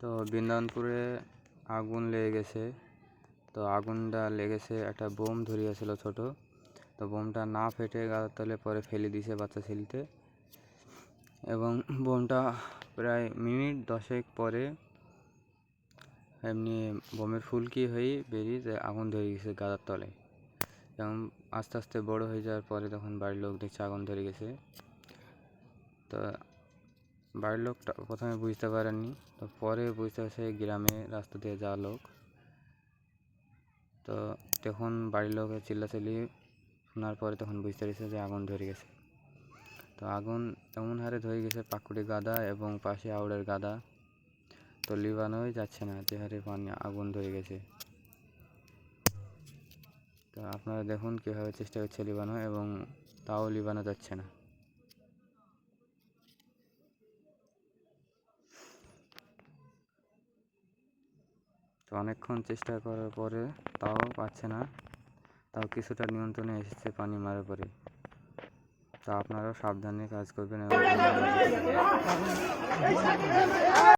তো বৃন্দাবনপুরে আগুন লেগে গেছে। তো আগুনটা লেগেছে, একটা বোম ধরিয়েছিল ছোট। তো বোমটা না ফেটে গাছের তলে পরে ফেলে দিয়েছে বাচ্চা ছেলেতে। এবং বোমটা প্রায় মিনিট দশেক পরে এমনি বোমের ফুলকি হয়ে বেরিয়ে আগুন ধরে গেছে গাদার তলে। এবং আস্তে আস্তে বড় হয়ে যাওয়ার পরে তখন বাড়ির লোক দেখছে আগুন ধরে গেছে। তো বাড়ির লোকটা প্রথমে বুঝতে পারেননি, তো পরে বুঝতে পারছে গ্রামে রাস্তা দিয়ে যাওয়া লোক। তো তখন বাড়ির লোকের চিল্লাচিল্লি শোনার পরে তখন বুঝতে পেরেছে যে আগুন ধরে গেছে। তো আগুন এমন হারে ধরে গেছে, পাকুড়ি গাদা এবং পাশে আউড়ের গাদা। তো লিবানোই যাচ্ছে না, যে হারে পানি আগুন ধরে গেছে। তো আপনারা দেখুন কীভাবে চেষ্টা করছে লিবানো এবং তাও লিবানো যাচ্ছে না। তো অনেকক্ষণ চেষ্টা করার পরে তাও পাচ্ছে না। তাও কিছুটা নিয়ন্ত্রণে এসেছে পানি মারার পরে। তা আপনারাও সাবধানে কাজ করবেন এবং